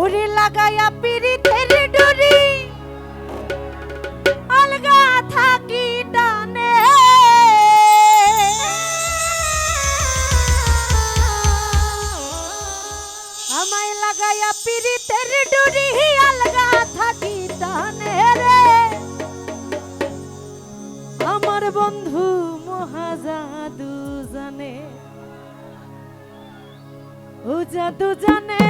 ওরে লাগাইয়া পিরিতের ডরি, আলগা থাকি ডানে আমায় লাগাইয়া পিরিতের ডরি, আলগা থাকি ডানে রে। আমার বন্ধু মহাজাদু জানে। ও জাদু জানে